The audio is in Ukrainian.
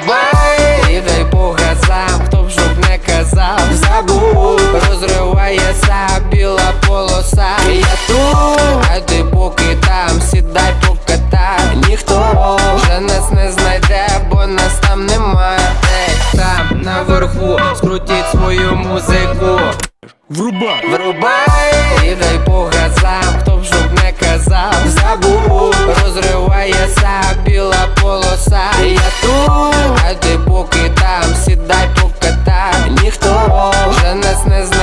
буває, і дай Бога сам, хто б жоб не казав, забув, розривається біла полоса. Я тут, а поки там, сідай поката, ніхто вже нас не знайде, бо нас там немає. Там наверху, скрутіть свою музику. Врубай, врубай, і дай Бога сам, хто б жоб не казав, забув. business.